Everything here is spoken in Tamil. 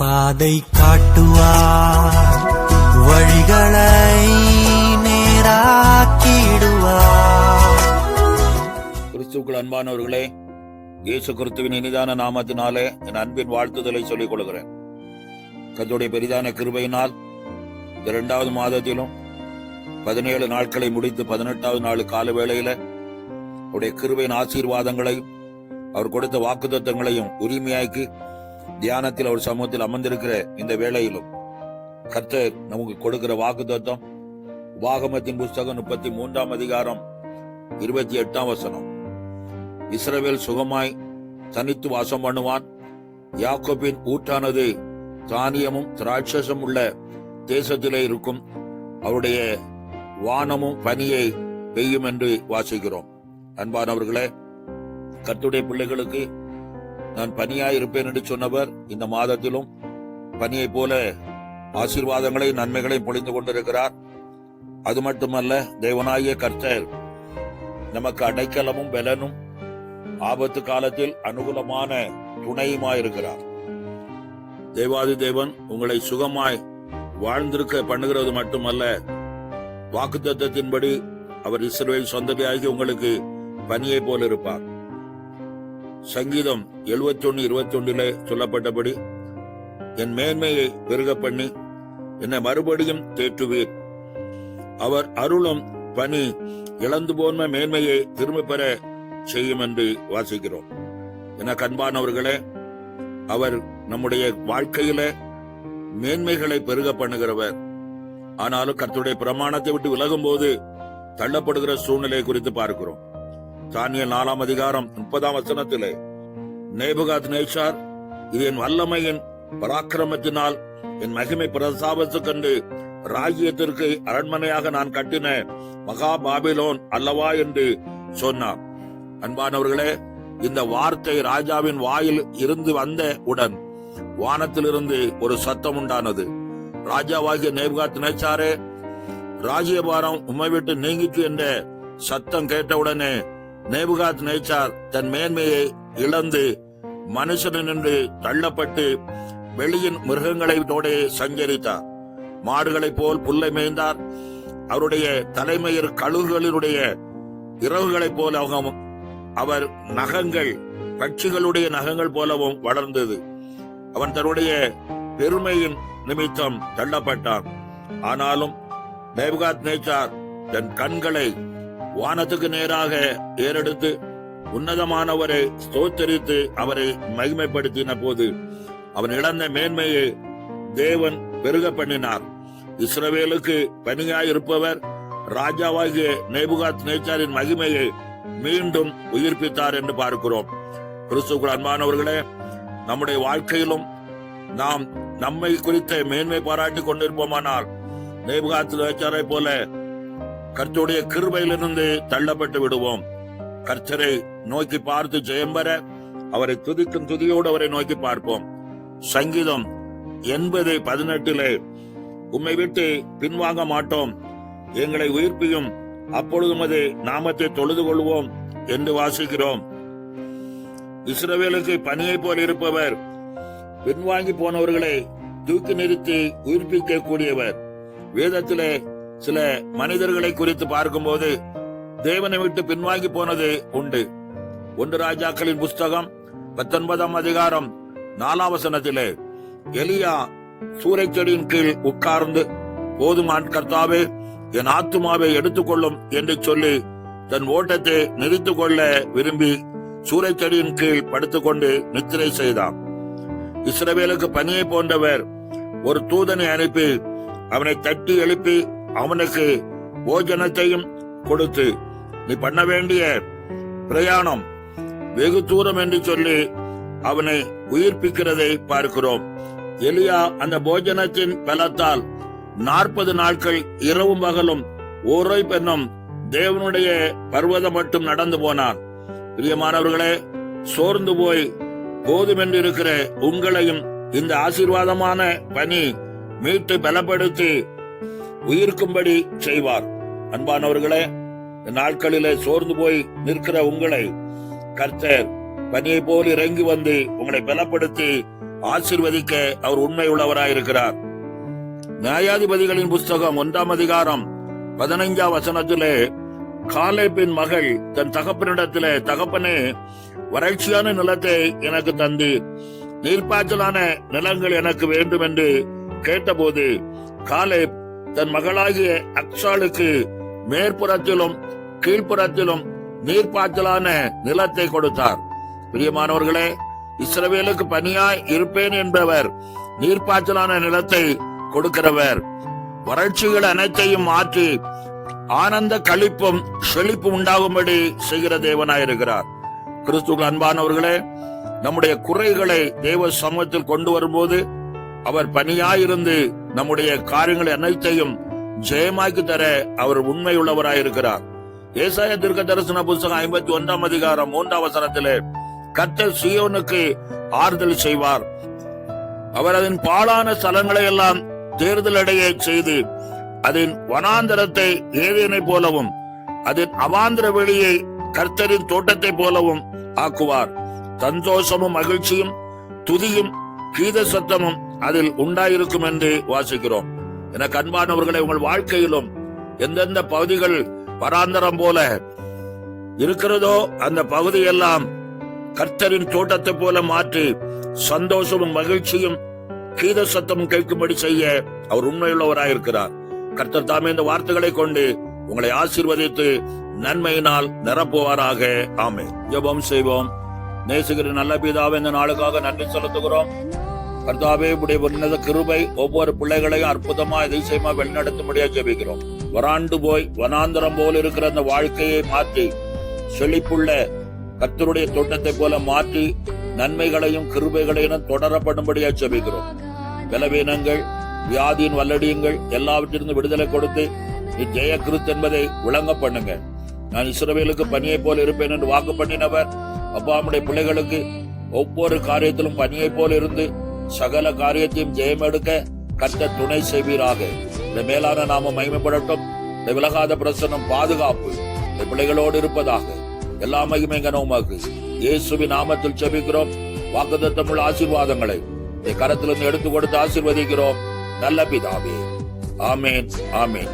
பாதை காட்டுவார் வழிகளை நேராக்கிடுவார். கிறிஸ்துக்கள் அன்பானவர்களே இயேசு கிறிஸ்துவின் இனிதான நாமத்தினாலே என் அன்பின் வாழ்த்துதலை சொல்லிக் கொள்கிறேன். கத்துடைய பெரிதான கிருபையினால் இந்த இரண்டாவது மாதத்திலும் பதினேழு நாட்களை முடித்து பதினெட்டாவது நாள் கால வேளையில அவருடைய கிருபையின் ஆசீர்வாதங்களையும் அவர் கொடுத்த வாக்குத்தத்தங்களையும் உரிமையாக்கி தியானத்தில் அவர் சமூகத்தில் அமர்ந்திருக்கிற இந்த வேளையிலும் கர்த்தர் நமக்கு கொடுக்கிற வாக்குத்தத்தம் வாகமத்தின் புஸ்தகம் முப்பத்தி மூன்றாம் அதிகாரம் இருபத்தி எட்டாம் வசனம். இஸ்ரவேல் சுகமாய் தனித்து வாசம் பண்ணுவான். யாக்கோபின் ஊற்றானது தானியமும் திராட்சசம் உள்ள தேசத்திலே இருக்கும். அவருடைய வானமும் பனியை பெய்யும் என்று வாசிக்கிறோம். அன்பானவர்களே கத்துடைய பிள்ளைகளுக்கு நான் பணியாய் இருப்பேன் என்று சொன்னவர் இந்த மாதத்திலும் பனியைப் போல ஆசீர்வாதங்களையும் நன்மைகளையும் பொழிந்து கொண்டிருக்கிறார். அது மட்டுமல்ல தேவனாகிய கர்த்தர் நமக்கு அடைக்கலமும் பலனும் ஆபத்து காலத்தில் அனுகூலமான துணையுமாயிருக்கிறார். தேவாதி தேவன் உங்களை சுகமாய் வாழ்ந்திருக்க பண்ணுகிறது மட்டுமல்ல வாக்குத்தத்தத்தின்படி அவர் இஸ்ரேல் சொந்தமையாகி உங்களுக்கு பணியை போல இருப்பார். சங்கீதம் 71 இருபத்தி ஒன்றிலே சொல்லப்பட்டபடி என் மேன்மையை பெருக பண்ணி என்னை மறுபடியும் தேற்றுவீர். அவர் அருளும் பணி இழந்து போன மேன்மையை திரும்ப பெற செய்யும் என்று வாசிக்கிறோம். என கண்பானவர்களே அவர் நம்முடைய வாழ்க்கையில மேன்மைகளை பெருக பண்ணுகிறவர் ஆனாலும் கர்த்தருடைய பிரமாணத்தை விட்டு விலகும் போது தள்ளப்படுகிற சூழ்நிலை குறித்து பார்க்கிறோம். தானியல் நாலாம் அதிகாரம் முப்பதாம் வசனத்திலே நேபுகாத் நேஷார் இது என் வல்லமையின் பராக்கிரமத்தினால் என் மகிமை பிரசாபத்து கண்டு ராஜ்யத்திற்கு அரண்மனையாக நான் கட்டின மகா பாபிலோன் அல்லவா? என்று சொன்னார். அன்பானவர்களே இந்த வார்த்தை ராஜாவின் வாயில் இருந்து வந்த உடன் வானத்திலிருந்து ஒரு சத்தம் உண்டானது. ராஜாவாகிய நேபுகாத் நேச்சாரே ராஜ்யபாரம் உமை விட்டு நீங்கிச்சு என்ற சத்தம் கேட்டவுடனே நேபுகாத் நேச்சார் தன் மேன்மையை இழந்து மனுஷன் நின்று தள்ளப்பட்டு வெளியின் மிருகங்களை சஞ்சரித்தார். மாடுகளைப் போல் புல்லை மேய்ந்தார். அவருடைய தலைமையர் கழுகுகளினுடைய இரவுகளைப் போல அவங்க அவர் நகங்கள் பட்சிகளுடைய நகங்கள் போலவும் வளர்ந்தது. அவன் தன்னுடைய பெருமையின் நிமித்தம் தள்ளப்பட்டான். ஆனாலும் நேபுகாத் நேச்சார் தன் கண்களை வானத்துக்கு நேராக ஏறெடுத்து உன்னதமானவரை ஸ்தோத்தரித்து அவரை மகிமைப்படுத்தின போது அவன் இழந்த மேன்மையை தேவன் பெருக பண்ணினார் இஸ்ரவேலுக்கு பணியாய் இருப்பவர் ராஜாவாகிய நேபுகாத் நேச்சாரின் மகிமையை மீண்டும் உயிர்ப்பித்தார் என்று பார்க்கிறோம். கிறிஸ்துக்குள் அன்பானவர்களே நம்முடைய வாழ்க்கையிலும் நாம் நம்மை குறித்த மேன்மை பாராட்டி கொண்டிருப்போமானால் நேபுகாத் நேச்சாரை போல கர்த்தருடைய கிருபையிலிருந்து தள்ளப்பட்டு விடுவோம். கர்த்தரை நோக்கி பார்த்து ஜெயம் பெற அவரை துதிக்கும் துதியோடு அவரை நோக்கி பார்ப்போம். சங்கீதம் எண்பது பதினெட்டிலே உம்மை விட்டு பின்வாங்க மாட்டோம். எங்களை உயிர்ப்பியும் அப்பொழுதும் உமது நாமத்தை தொழுது கொள்வோம் என்று வாசிக்கிறோம். இஸ்ரவேலுக்கு பணியை போல் இருப்பவர் பின்வாங்கி போனவர்களை தூக்கி நிறுத்தி உயிர்ப்பிக்க கூடியவர் வேதத்திலே சில மனிதர்களை குறித்து பார்க்கும்போது தேவனை விட்டு பின்வாங்கி போனது உண்டு. ஒன்று ராஜாக்களின் புஸ்தகம் பத்தொன்பதாம் அதிகாரம் நாலாம் வசனத்திலே எலியா சூறைச்செடியின் கீழ் உட்கார்ந்து போதும் கர்த்தாவே என் ஆத்துமாவை எடுத்துக்கொள்ளும் என்று சொல்லி தன் ஓட்டத்தை நிறுத்திக் கொள்ள விரும்பி சூறைச்செடியின் கீழ் படுத்துக்கொண்டு நித்திரை செய்தான். இஸ்ரவேலுக்கு பணியை போன்றவர் ஒரு தூதனை அனுப்பி அவனை தட்டி எழுப்பி அவனுக்கு போஜனத்தையும் கொடுத்து நீ பண்ண வேண்டிய பிரயாணம் வெகு தூரம் என்று சொல்லி அவனை உயிர்ப்பிக்கிறதை பார்க்கிறோம். எலியா அந்த போஜனத்தின் பலத்தால் நாற்பது நாட்கள் இரவும் பகலும் ஒரே பெண்ணும் தேவனுடைய பர்வதம் மட்டும் நடந்து போனான். பிரியமானவர்களே சோர்ந்து போய் போதுமென்று இருக்கிற உங்களையும் இந்த ஆசீர்வாதமான பணி மீட்டு பலப்படுத்தி உயிர்க்கும்படி செய்வார். அன்பானவர்களே நாட்களிலே சோர்ந்து போய் நிற்கிற உங்களை கர்த்தர் பனியை போல் இறங்கி வந்து உங்களை பலப்படுத்தி ஆசிர்வதிக்க அவர் உண்மை உள்ளவராயிருக்கிறார் நியாயாதிபதிகளின் புஸ்தகம் ஒன்றாம் அதிகாரம் பதினைஞ்சாம் வசனத்திலே காலேப்பின் மகள் தன் தகப்பனிடத்திலே தகப்பனே வறட்சியான நிலத்தை எனக்கு தந்து நீர்ப்பாய்ச்சலான நிலங்கள் எனக்கு வேண்டும் என்று கேட்டபோது காலேப் தன் மகளாகிய அக்சாளுக்கு மேற்புறத்திலும் கீழ்ப்புறத்திலும் நீர்ப்பாய்ச்சலான நிலத்தை கொடுத்தார். பிரியமானவர்களே இஸ்ரவேலுக்கு பணியாய் இருப்பேன் என்பவர் நீர்ப்பாய்ச்சலான நிலத்தை கொடுக்கிறவர். வறட்சிகள் அனைத்தையும் மாற்றி ஆனந்த களிப்பும் செழிப்பு உண்டாகும்படி செய்கிற தேவனாயிருக்கிறார். கிறிஸ்துவ அன்பானவர்களே நம்முடைய குறைகளை தேவ சமூகத்தில் கொண்டு வரும்போது அவர் பணியாயிருந்து நம்முடைய காரியங்கள் அனைத்தையும் ஜெயமாக்கி தர அவர் உண்மையுள்ளவராயிருக்கிறார். ஏசாய தீர்க்க தரிசன புஸ்தகம் ஐம்பத்தி ஒன்றாம் அதிகாரம் மூன்றாம் வசனத்திலே கர்த்தர் சியோனுக்கு ஆறுதல் செய்வார். அவர் அதன் பாழான ஸ்தலங்களை எல்லாம் தேர்தலடைய செய்து அதன் வனாந்தரத்தை ஏதேனை போலவும் அதன் அவாந்திர வெளியை கர்த்தரின் தோட்டத்தை போலவும் ஆக்குவார். சந்தோஷமும் மகிழ்ச்சியும் துதியும் கீத சத்தமும் அதில் உண்டாயிருக்கும் என்று வாசிக்கிறோம். என கண்பானவர்களை உங்கள் வாழ்க்கையிலும் எந்தெந்த பகுதிகள் பராந்தரம் போல இருக்கிறதோ அந்த பகுதியெல்லாம் கர்த்தரின் தோட்டத்தை போல மாற்றி சந்தோஷமும் மகிழ்ச்சியும் கீத சத்தமும் கேட்கும்படி செய்ய அவர் உண்மையுள்ளவராயிருக்கிறார். கர்த்தர் தாமே இந்த வார்த்தைகளை கொண்டு உங்களை ஆசீர்வதித்து நன்மையினால் நிரப்புவாராக. ஆமே ஜபம் செய்வோம். நேசுகிற நல்ல பிதாவை இந்த நாளுக்காக நன்றி செலுத்துகிறோம். கர்த்தாவே உடைய உன்னத கிருபை ஒவ்வொரு பிள்ளைகளையும் அற்புதமா அதிசயமா வழிநடத்தும்படியா ஜெபிக்கிறோம். வராண்டு போய் வனாந்தரம் போல் இருக்கிற அந்த வாழ்க்கையை மாற்றி செழிப்புள்ள கத்தருடைய தோட்டத்தை போல மாற்றி நன்மைகளையும் கிருபைகளையும் தொடரப்படும்படியா ஜெபிக்கிறோம். பலவீனங்கள் வியாதியின் வல்லடியங்கள் எல்லாவற்றிலிருந்து விடுதலை கொடுத்து நீ ஜெய கிறிஸ்து என்பதை விளங்க பண்ணுங்க. நான் இஸ்ரவேலுக்கு பணியை போல இருப்பேன் என்று வாக்கு பண்ணினவர் அப்பா நம்முடைய பிள்ளைகளுக்கு ஒவ்வொரு காரியத்திலும் பணியை போல இருந்து சகல காரியத்தையும் ஜெயமெடுக்க கத்த துணை செய்வீராக. இந்த மேலான நாம மகிமைப்படட்டும். இந்த விலகாத பிரசனம் பாதுகாப்பு. இந்த பிள்ளைகளோடு இருப்பதாக எல்லா மகிமை கனவுமாக்கு இயேசுவின் நாமத்தில் செபிக்கிறோம் வாக்குத்தத்தமுள்ள ஆசீர்வாதங்களை இந்த கரத்திலிருந்து எடுத்து கொடுத்து ஆசீர்வதிக்கிறோம். நல்ல பிதாவே. ஆமேன் ஆமேன்.